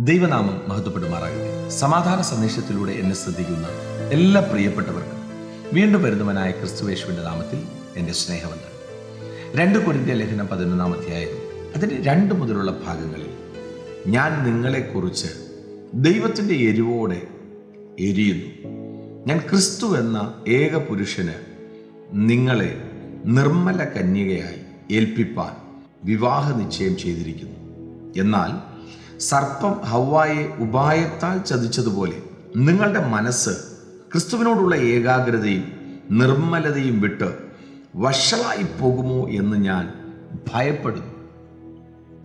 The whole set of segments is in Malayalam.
ദൈവനാമം മഹത്വപ്പെടുമാറാകട്ടെ. സമാധാന സന്ദേശത്തിലൂടെ എന്നെ ശ്രദ്ധിക്കുന്ന എല്ലാ പ്രിയപ്പെട്ടവർക്കും വീണ്ടും വരുന്നവനായ ക്രിസ്തുവേശുവിന്റെ നാമത്തിൽ എന്റെ സ്നേഹമുണ്ട് രണ്ട് കുരിന്ത്യ ലേഖനം പതിനൊന്നാം അധ്യായം അതിന്റെ രണ്ട് മുതലുള്ള ഭാഗങ്ങളിൽ ഞാൻ നിങ്ങളെക്കുറിച്ച് ദൈവത്തിന്റെ എരിവോടെ എരിയുന്നു. ഞാൻ ക്രിസ്തു എന്ന ഏക പുരുഷന് നിങ്ങളെ നിർമ്മല കന്യകയായി ഏൽപ്പിപ്പാൻ വിവാഹ നിശ്ചയം ചെയ്തിരിക്കുന്നു. എന്നാൽ സർപ്പം ഹവ്വായെ ഉപായത്താൽ ചതിച്ചതുപോലെ നിങ്ങളുടെ മനസ്സ് ക്രിസ്തുവിനോടുള്ള ഏകാഗ്രതയും നിർമ്മലതയും വിട്ട് വഷളായി പോകുമോ എന്ന് ഞാൻ ഭയപ്പെടുന്നു.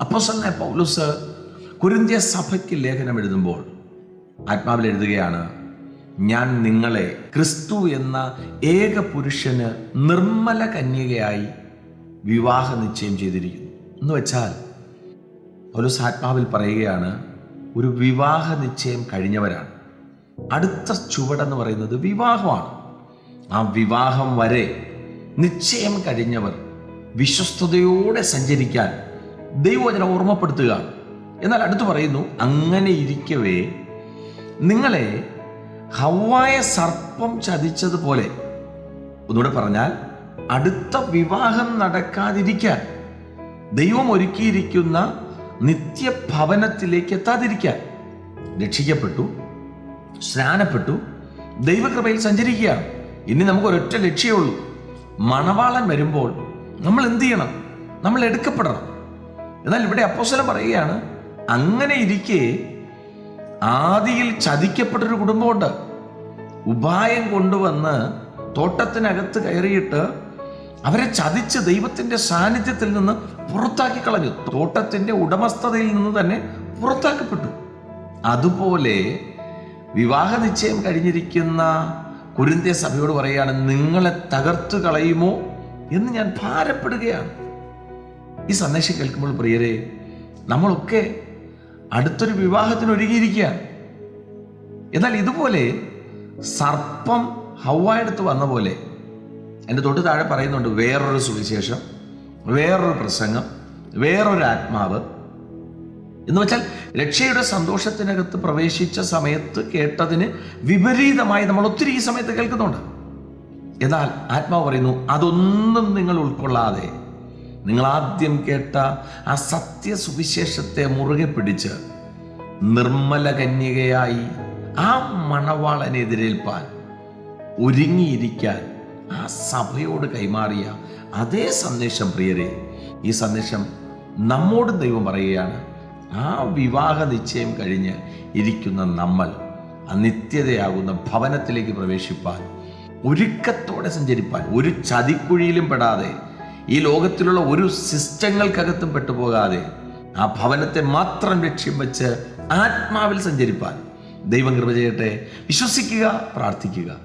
അപ്പോൾ തന്നെ പൗലുസ് കുരിന്തിയ സഭയ്ക്ക് ലേഖനം എഴുതുമ്പോൾ ആത്മാവിൽ എഴുതുകയാണ് ഞാൻ നിങ്ങളെ ക്രിസ്തു എന്ന ഏക പുരുഷന് നിർമ്മല കന്യകയായി വിവാഹ നിശ്ചയം ചെയ്തിരിക്കുന്നു. എന്ന് വെച്ചാൽ പൗലോസ് ആത്മാവിൽ പറയുകയാണ് ഒരു വിവാഹ നിശ്ചയം കഴിഞ്ഞവരാണ്. അടുത്ത ചുവടെന്ന് പറയുന്നത് വിവാഹമാണ്. ആ വിവാഹം വരെ നിശ്ചയം കഴിഞ്ഞവർ വിശ്വസ്തയോടെ സഞ്ചരിക്കാൻ ദൈവവചനം ഓർമ്മപ്പെടുത്തുക. എന്നാൽ അടുത്ത് പറയുന്നു അങ്ങനെ ഇരിക്കവേ നിങ്ങളെ ഹവായ സർപ്പം ചതിച്ചതുപോലെ. ഒന്നുകൂടെ പറഞ്ഞാൽ അടുത്ത വിവാഹം നടക്കാതിരിക്കാൻ ദൈവം ഒരുക്കിയിരിക്കുന്ന നിത്യഭവനത്തിലേക്ക് എത്താതിരിക്കാൻ. രക്ഷിക്കപ്പെട്ടു സ്നാനപ്പെട്ടു ദൈവകൃപയിൽ സഞ്ചരിക്കുകയാണ്. ഇനി നമുക്ക് ഒരൊറ്റ ലക്ഷ്യമുള്ളൂ മണവാളൻ വരുമ്പോൾ നമ്മൾ എന്ത് ചെയ്യണം? നമ്മൾ എടുക്കപ്പെടണം. എന്നാൽ ഇവിടെ അപ്പോസ്തലൻ പറയുകയാണ് അങ്ങനെ ഇരിക്കെ ആദിയിൽ ചതിക്കപ്പെട്ടൊരു കുടുംബമുണ്ട്. ഉപായം കൊണ്ടുവന്ന് തോട്ടത്തിനകത്ത് കയറിയിട്ട് അവരെ ചതിച്ച് ദൈവത്തിന്റെ സാന്നിധ്യത്തിൽ നിന്ന് പുറത്താക്കി കളഞ്ഞു. തോട്ടത്തിന്റെ ഉടമസ്ഥതയിൽ നിന്ന് തന്നെ പുറത്താക്കപ്പെട്ടു. അതുപോലെ വിവാഹ നിശ്ചയം കഴിഞ്ഞിരിക്കുന്ന കുരിന്തിയ സഭയോട് പറയുകയാണ് നിങ്ങളെ തകർത്തു കളയുമോ? എന്ന് ഞാൻ ഭാരപ്പെടുകയാണ്. ഈ സന്ദേശം കേൾക്കുമ്പോൾ പ്രിയരെ നമ്മളൊക്കെ അടുത്തൊരു വിവാഹത്തിന് ഒരുങ്ങിയിരിക്കുകയാണ്. എന്നാൽ ഇതുപോലെ സർപ്പം ഹൗവായെടുത്ത് വന്ന പോലെ എന്റെ തൊട്ട് താഴെ പറയുന്നുണ്ട് വേറൊരു സുവിശേഷം വേറൊരു പ്രസംഗം വേറൊരു ആത്മാവ്. എന്ന് വെച്ചാൽ രക്ഷയുടെ സന്തോഷത്തിനകത്ത് പ്രവേശിച്ച സമയത്ത് കേട്ടതിന് വിപരീതമായി നമ്മൾ ഒത്തിരി ഈ സമയത്ത് കേൾക്കുന്നുണ്ട്. എന്നാൽ ആത്മാവ് പറയുന്നു അതൊന്നും നിങ്ങൾ ഉൾക്കൊള്ളാതെ നിങ്ങൾ ആദ്യം കേട്ട ആ സത്യ സുവിശേഷത്തെ മുറുകെ പിടിച്ച് നിർമ്മല കന്യകയായി ആ മണവാളനെതിരേൽപ്പാൻ ഒരുങ്ങിയിരിക്കാൻ ആ സഭയോട് കൈമാറിയ അതേ സന്ദേശം പ്രിയരെ ഈ സന്ദേശം നമ്മോട് ദൈവം പറയുകയാണ് ആ വിവാഹ നിശ്ചയം കഴിഞ്ഞ് ഇരിക്കുന്ന നമ്മൾ അനിത്യതയാകുന്ന നിത്യതയാകുന്ന ഭവനത്തിലേക്ക് പ്രവേശിപ്പാൻ ഒരുക്കത്തോടെ സഞ്ചരിപ്പാൻ ഒരു ചതിക്കുഴിയിലും പെടാതെ ഈ ലോകത്തിലുള്ള ഒരു സിസ്റ്റങ്ങൾക്കകത്തും പെട്ടുപോകാതെ ആ ഭവനത്തെ മാത്രം ലക്ഷ്യം വെച്ച് ആത്മാവിൽ സഞ്ചരിപ്പാൻ ദൈവം കൃപ ചെയ്യട്ടെ. വിശ്വസിക്കുക പ്രാർത്ഥിക്കുക.